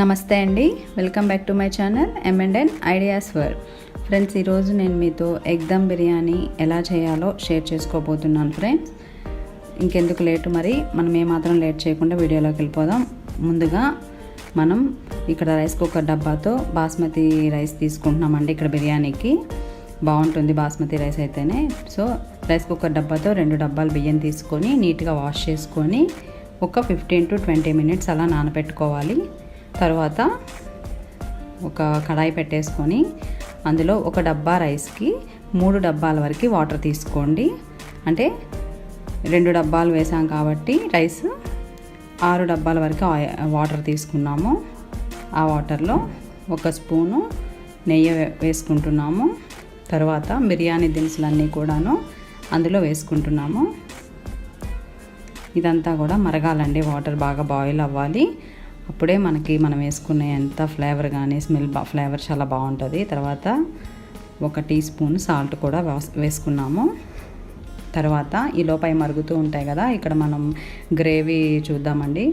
నమస్తే అండి. Welcome back to my channel M and N ideas our friends ఈరోజు నేను మీతో ఎగ్ దమ్ బిర్యానీ ఎలా చేయాలో షేర్ చేసుకోబోతున్నాను ఫ్రెండ్స్ ఇంకెందుకు లేటు మరి మనం ఏమాత్రం లేట్ చేయకుండా వీడియోలోకి వెళ్ళిపోదాం. ముందుగా మనం ఇక్కడ రైస్ కుక్కర్ డబ్బాతో బాస్మతి రైస్ తీసుకుంటున్నామండి ఇక్కడ బిర్యానీకి. బాగుంటుంది బాస్మతి రైస్ అయితేనే. సో రైస్ కుక్కర్ డబ్బాతో రెండు డబ్బాలు బియ్యం తీసుకొని నీట్గా వాష్ చేసుకొని ఒక ఫిఫ్టీన్ టు ట్వంటీ మినిట్స్ అలా నానబెట్టుకోవాలి తర్వాత ఒక కడాయి పెట్టేసుకొని అందులో ఒక డబ్బా రైస్కి మూడు డబ్బాల వరకు వాటర్ తీసుకోండి. అంటే రెండు డబ్బాలు వేసాం కాబట్టి రైస్ ఆరు డబ్బాల వరకు వాటర్ తీసుకున్నాము. ఆ వాటర్లో ఒక స్పూను నెయ్యి వేసుకుంటున్నాము. తర్వాత బిర్యానీ దినుసులన్నీ కూడాను అందులో వేసుకుంటున్నాము. ఇదంతా కూడా మరగాలండి. వాటర్ బాగా బాయిల్ అవ్వాలి. అప్పుడే మనకి మనం వేసుకునే ఎంత ఫ్లేవర్ కానీ స్మెల్ బా ఫ్లేవర్ చాలా బాగుంటుంది. తర్వాత ఒక టీ స్పూన్ సాల్ట్ కూడా వేసుకున్నాము. తర్వాత ఈ లోపై మరుగుతూ ఉంటాయి కదా ఇక్కడ మనం గ్రేవీ చూద్దామండి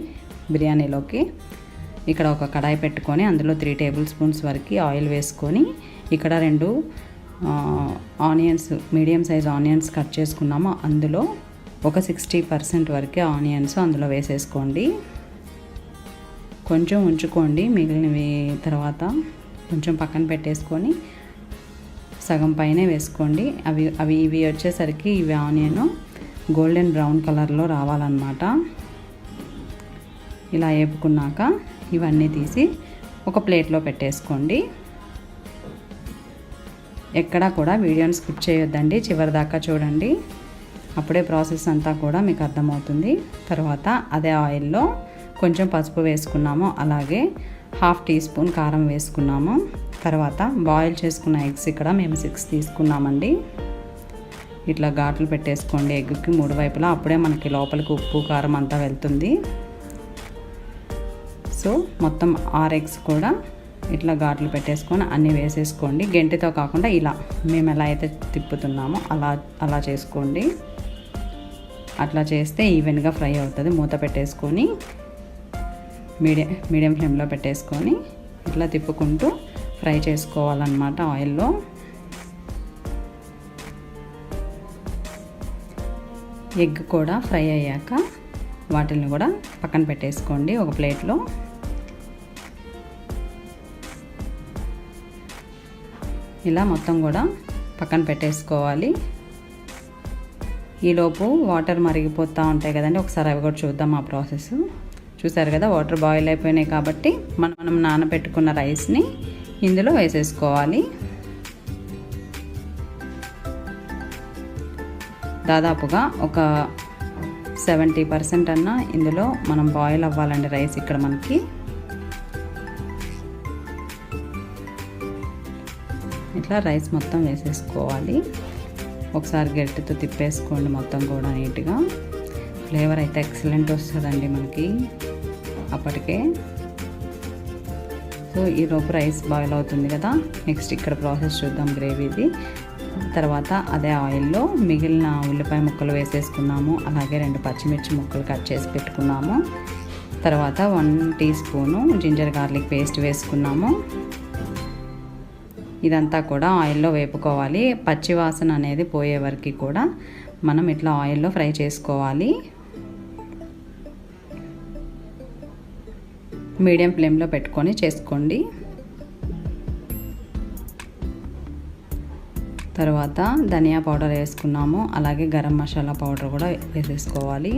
బిర్యానీలోకి. ఇక్కడ ఒక కడాయి పెట్టుకొని అందులో త్రీ టేబుల్ స్పూన్స్ వరకు ఆయిల్ వేసుకొని ఇక్కడ రెండు onions medium size onions cut చేసుకున్నాము. అందులో ఒక సిక్స్టీ పర్సెంట్ వరకే ఆనియన్స్ అందులో వేసేసుకోండి. కొంచెం ఉంచుకోండి మిగిలినవి తర్వాత కొంచెం పక్కన పెట్టేసుకొని సగం పైనే వేసుకోండి. అవి అవి ఇవి వచ్చేసరికి ఇవి ఆనియన్ గోల్డెన్ బ్రౌన్ కలర్లో రావాలన్నమాట. ఇలా వేపుకున్నాక ఇవన్నీ తీసి ఒక ప్లేట్లో పెట్టేసుకోండి. ఎక్కడా కూడా వీడియోని స్కిప్ చేయొద్దండి చివరి దాకా చూడండి. అప్పుడే ప్రాసెస్ అంతా కూడా మీకు అర్థమవుతుంది. తర్వాత అదే ఆయిల్లో కొంచెం పసుపు వేసుకున్నాము అలాగే హాఫ్ టీ స్పూన్ కారం వేసుకున్నాము. తర్వాత బాయిల్ చేసుకున్న ఎగ్స్ ఇక్కడ మేము సిక్స్ తీసుకున్నామండి. ఇట్లా ఘాట్లు పెట్టేసుకోండి ఎగ్కి మూడు వైపులా అప్పుడే మనకి లోపలికి ఉప్పు కారం అంతా వెళ్తుంది. సో మొత్తం ఆరు ఎగ్స్ కూడా ఇట్లా ఘాట్లు పెట్టేసుకొని అన్నీ వేసేసుకోండి. గెంటితో కాకుండా ఇలా మేము ఎలా అయితే తిప్పుతున్నామో అలా అలా చేసుకోండి. అట్లా చేస్తే ఈవెన్గా ఫ్రై అవుతుంది. మూత పెట్టేసుకొని మీడియం మీడియం ఫ్లేమ్లో పెట్టేసుకొని ఇట్లా తిప్పుకుంటూ ఫ్రై చేసుకోవాలన్నమాట ఆయిల్లో. ఎగ్ కూడా ఫ్రై అయ్యాక వాటిని కూడా పక్కన పెట్టేసుకోండి ఒక ప్లేట్లో. ఇలా మొత్తం కూడా పక్కన పెట్టేసుకోవాలి. ఈలోపు వాటర్ మరిగిపోతూ ఉంటాయి కదండి ఒకసారి అవి కూడా చూద్దాం ఆ ప్రాసెస్. చూసారు కదా వాటర్ బాయిల్ అయిపోయినాయి కాబట్టి మనం మనం నానబెట్టుకున్న రైస్ని ఇందులో వేసేసుకోవాలి. దాదాపుగా ఒక సెవెంటీ పర్సెంట్ అన్న ఇందులో మనం బాయిల్ అవ్వాలండి రైస్ ఇక్కడ మనకి. ఇట్లా రైస్ మొత్తం వేసేసుకోవాలి. ఒకసారి గట్టితో తిప్పేసుకోండి మొత్తం కూడా నీట్గా ఫ్లేవర్ అయితే ఎక్సలెంట్ వస్తుందండి మనకి. అప్పటికే. సో ఈలోపు రైస్ బాయిల్ అవుతుంది కదా. నెక్స్ట్ ఇక్కడ ప్రాసెస్ చూద్దాం గ్రేవీది. తర్వాత అదే ఆయిల్లో మిగిలిన ఉల్లిపాయ ముక్కలు వేసేసుకున్నాము. అలాగే రెండు పచ్చిమిర్చి ముక్కలు కట్ చేసి పెట్టుకున్నాము. తర్వాత one teaspoon ginger garlic paste వేసుకున్నాము. ఇదంతా కూడా ఆయిల్లో వేపుకోవాలి. పచ్చి వాసన అనేది పోయే వరకు కూడా మనం ఇట్లా ఆయిల్లో ఫ్రై చేసుకోవాలి. మీడియం ఫ్లేమ్లో పెట్టుకొని చేసుకోండి. తర్వాత ధనియా పౌడర్ వేసుకున్నాము. అలాగే గరం మసాలా పౌడర్ కూడా వేసేసుకోవాలి.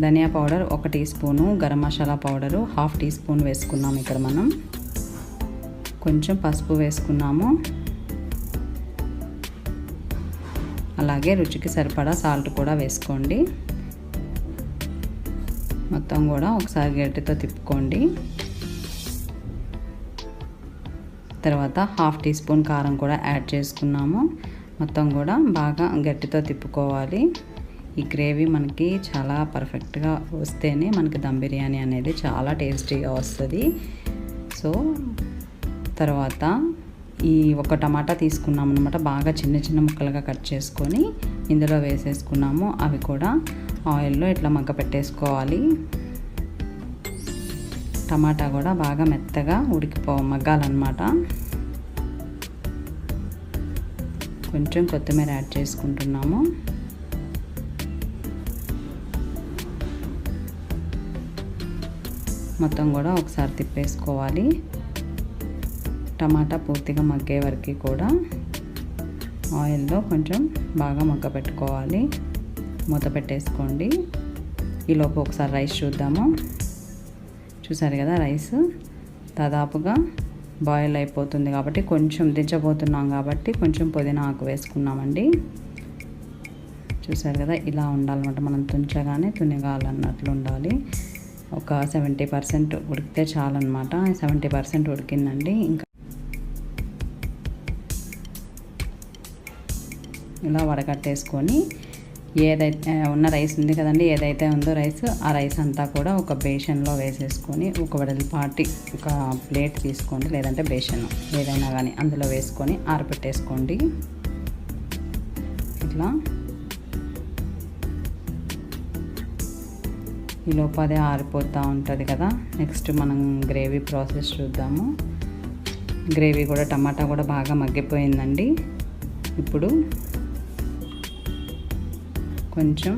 ధనియా పౌడర్ ఒక teaspoon garam masala powder half teaspoon వేసుకున్నాము ఇక్కడ మనం. కొంచెం పసుపు వేసుకున్నాము. అలాగే రుచికి సరిపడా సాల్ట్ కూడా వేసుకోండి. మొత్తం కూడా ఒకసారి గట్టితో తిప్పుకోండి. తర్వాత హాఫ్ టీ స్పూన్ కారం కూడా యాడ్ చేసుకున్నాము. మొత్తం కూడా బాగా గట్టితో తిప్పుకోవాలి. ఈ గ్రేవీ మనకి చాలా పర్ఫెక్ట్గా వస్తేనే మనకి దమ్ బిర్యానీ అనేది చాలా టేస్టీగా వస్తుంది. సో తర్వాత ఈ ఒక టమాటా తీసుకున్నాం అనమాట బాగా చిన్న చిన్న ముక్కలుగా కట్ చేసుకొని ఇందులో వేసేసుకున్నాము. అవి కూడా ఆయిల్లో ఇట్లా మగ్గ పెట్టేసుకోవాలి. టమాటా కూడా బాగా మెత్తగా ఉడికిపో మగ్గాలన్నమాట. కొంచెం కొత్తిమీర యాడ్ చేసుకుంటున్నాము. మొత్తం కూడా ఒకసారి తిప్పేసుకోవాలి. టమాటా పూర్తిగా మగ్గే వరకు కూడా ఆయిల్లో కొంచెం బాగా మగ్గ పెట్టుకోవాలి. మూత పెట్టేసుకోండి. ఈలోపు ఒకసారి రైస్ చూద్దాము. చూసారు కదా రైస్? దాదాపుగా బాయిల్ అయిపోతుంది కాబట్టి కొంచెం దించబోతున్నాం కాబట్టి కొంచెం పుదీనా ఆకు వేసుకున్నామండి. చూసారు కదా ఇలా ఉండాలన్నమాట మనం తుంచగానే తునిగాలన్నట్లు ఉండాలి. ఒక సెవెంటీ పర్సెంట్ ఉడికితే చాలన్నమాట. Seventy percent ఉడికిందండి. ఇంకా ఇలా వడకట్టేసుకొని ఏదైతే ఉన్న రైస్ ఉంది కదండి ఏదైతే ఉందో రైస్ ఆ రైస్ అంతా కూడా ఒక బేషన్లో వేసేసుకొని ఒక వెడల్పాటి ఒక ప్లేట్ తీసుకోండి లేదంటే బేషన్ ఏదైనా కానీ అందులో వేసుకొని ఆరపెట్టేసుకోండి. ఇట్లా. ఈ లోపదే ఆరిపోతూ ఉంటుంది కదా. నెక్స్ట్ మనం గ్రేవీ ప్రాసెస్ చూద్దాము. గ్రేవీ కూడా టమాటా కూడా బాగా మగ్గిపోయిందండి. ఇప్పుడు కొంచెం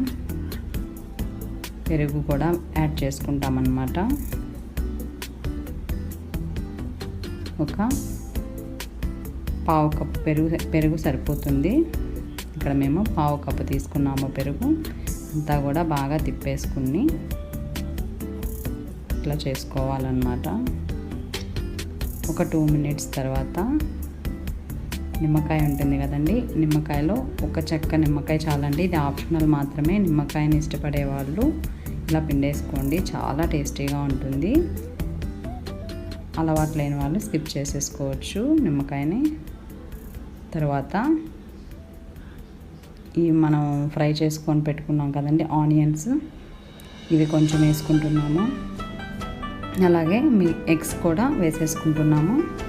పెరుగు కూడా యాడ్ చేసుకుంటామన్నమాట. ఒక పావు కప్పు పెరుగు పెరుగు సరిపోతుంది. ఇక్కడ మేము పావు కప్పు తీసుకున్నాము పెరుగు. అంతా కూడా బాగా తిప్పేసుకుని ఇట్లా చేసుకోవాలన్నమాట. ఒక టూ మినిట్స్ తర్వాత నిమ్మకాయ ఉంటుంది కదండి. నిమ్మకాయలో ఒక చెక్క నిమ్మకాయ చాలండి. ఇది ఆప్షనల్ మాత్రమే. నిమ్మకాయని ఇష్టపడే వాళ్ళు ఇలా పిండేసుకోండి. చాలా టేస్టీగా ఉంటుంది. అలవాటు లేని వాళ్ళు స్కిప్ చేసేసుకోవచ్చు నిమ్మకాయని. తర్వాత ఈ మనం ఫ్రై చేసుకొని పెట్టుకున్నాం కదండి ఆనియన్స్. ఇవి కొంచెం వేసుకుంటున్నాము. అలాగే మీ ఎగ్స్ కూడా వేసేసుకుంటున్నాము.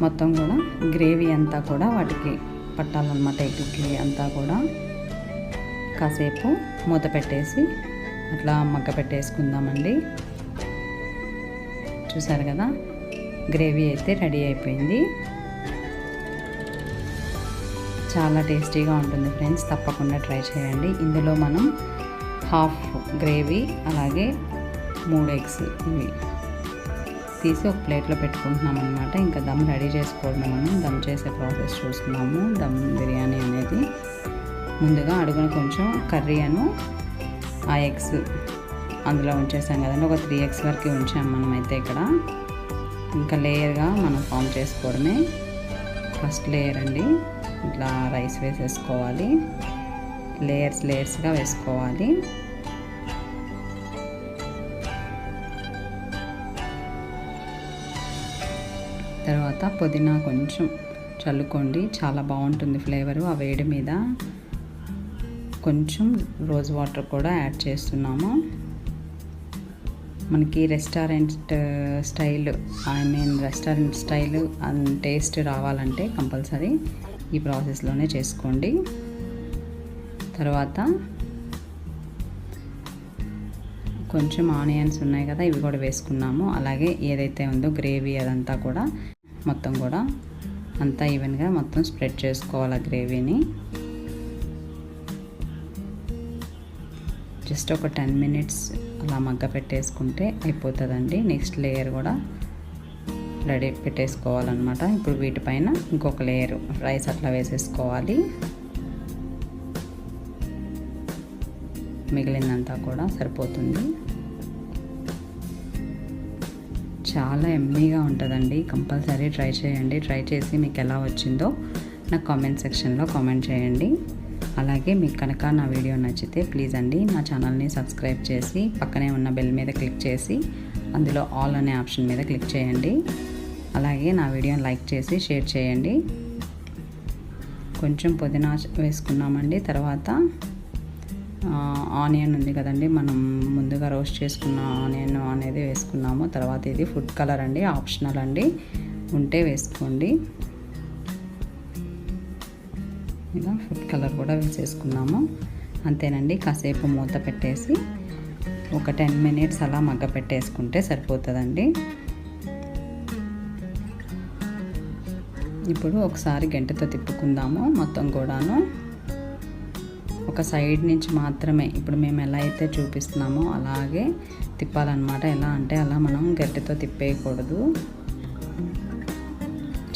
మొత్తం కూడా గ్రేవీ అంతా కూడా వాటికి పట్టాలన్నమాట. ఎగ్కి అంతా కూడా కాసేపు మూత పెట్టేసి అట్లా మగ్గ పెట్టేసుకుందామండి. చూసారు కదా? గ్రేవీ అయితే రెడీ అయిపోయింది. చాలా టేస్టీగా ఉంటుంది ఫ్రెండ్స్. తప్పకుండా ట్రై చేయండి. ఇందులో మనం హాఫ్ గ్రేవీ అలాగే మూడు ఎగ్స్ ఇవి తీసి ఒక ప్లేట్లో పెట్టుకుంటున్నాం అనమాట ఇంకా దమ్ రెడీ చేసుకోవడం మనం. దమ్ చేసే ప్రాసెస్ చూస్తున్నాము. దమ్ బిర్యానీ అనేది ముందుగా అడుగున కొంచెం కర్రీ అను ఆ ఎగ్స్ అందులో ఉంచేసాం కదండి. ఒక త్రీ ఎగ్స్ వరకు ఉంచాము మనమైతే ఇక్కడ. ఇంకా లేయర్గా మనం ఫామ్ చేసుకోవడమే. ఫస్ట్ లేయర్ అండి. ఇట్లా రైస్ వేసేసుకోవాలి. లేయర్స్ లేయర్స్గా వేసుకోవాలి. తర్వాత పుదీనా కొంచెం చల్లుకోండి. చాలా బాగుంటుంది ఫ్లేవరు ఆ వేడి మీద. కొంచెం రోజ్ వాటర్ కూడా యాడ్ చేస్తున్నాము. మనకి restaurant style I mean restaurant style and taste రావాలంటే కంపల్సరీ ఈ ప్రాసెస్లోనే చేసుకోండి. తర్వాత కొంచెం ఆనియన్స్ ఉన్నాయి కదా ఇవి కూడా వేసుకున్నాము. అలాగే ఏదైతే ఉందో గ్రేవీ అదంతా కూడా మొత్తం కూడా అంతా ఈవెన్గా మొత్తం స్ప్రెడ్ చేసుకోవాలి గ్రేవీని జస్ట్ ఒక టెన్ మినిట్స్ అలా మగ్గ పెట్టేసుకుంటే అయిపోతుందండి. నెక్స్ట్ లేయర్ కూడా రెడీ పెట్టేసుకోవాలన్నమాట. ఇప్పుడు వీటిపైన ఇంకొక లేయర్ రైస్ అట్లా వేసేసుకోవాలి. మిగిలిందంతా కూడా సరిపోతుంది. చాలా ఎమ్మీగా ఉంటుందండి. కంపల్సరీ ట్రై చేయండి. ట్రై చేసి మీకు ఎలా వచ్చిందో నాకు కామెంట్ సెక్షన్లో కామెంట్ చేయండి. అలాగే మీకు కనుక నా వీడియో నచ్చితే ప్లీజ్ అండి నా ఛానల్ని సబ్స్క్రైబ్ చేసి పక్కనే ఉన్న బెల్ మీద క్లిక్ చేసి అందులో ఆల్ అనే ఆప్షన్ మీద క్లిక్ చేయండి. అలాగే నా వీడియోని లైక్ చేసి షేర్ చేయండి. కొంచెం పుదీనా వేసుకున్నామండి తర్వాత ఆనియన్ ఉంది కదండి. మనం ముందుగా రోస్ట్ చేసుకున్న ఆనియన్ అనేది వేసుకున్నాము. తర్వాత ఇది ఫుడ్ కలర్ అండి ఆప్షనల్ అండి. ఉంటే వేసుకోండి. ఇలా ఫుడ్ కలర్ కూడా వేసేసుకున్నాము. అంతేనండి కాసేపు మూత పెట్టేసి ఒక టెన్ మినిట్స్ అలా మగ్గ పెట్టేసుకుంటే సరిపోతుందండి. ఇప్పుడు ఒకసారి గంటతో తిప్పుకుందాము మొత్తం కూడాను. ఒక సైడ్ నుంచి మాత్రమే. ఇప్పుడు మేము ఎలా అయితే చూపిస్తున్నామో అలాగే తిప్పాలన్నమాట. ఎలా అంటే అలా మనం గట్టితో తిప్పేయకూడదు.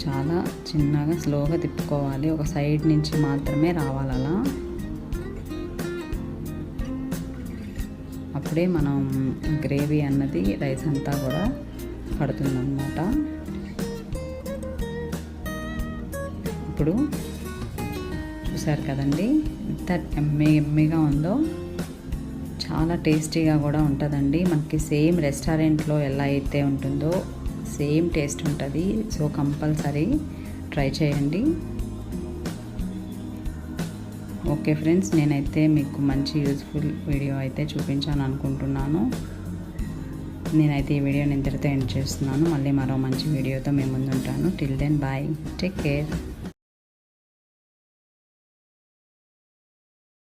చాలా చిన్నగా స్లోగా తిప్పుకోవాలి. ఒక సైడ్ నుంచి మాత్రమే రావాలి అలా. అప్పుడే మనం గ్రేవీ అన్నది రైస్ అంతా కూడా పడుతుందన్నమాట. ఇప్పుడు చూసారు కదండి? ఎంత ఎమ్మె ఎమ్మెగా ఉందో. చాలా టేస్టీగా కూడా ఉంటుందండి. మనకి సేమ్ రెస్టారెంట్లో ఎలా అయితే ఉంటుందో సేమ్ టేస్ట్ ఉంటుంది. సో కంపల్సరీ ట్రై చేయండి. ఓకే ఫ్రెండ్స్ నేనైతే మీకు మంచి యూస్ఫుల్ వీడియో అయితే చూపించాను అనుకుంటున్నాను. నేనైతే ఈ వీడియోని ఇంతటితో ఎండ్ చేస్తున్నాను. మళ్ళీ మరో మంచి వీడియోతో మేము ముందుంటాను. Till then bye. Take care.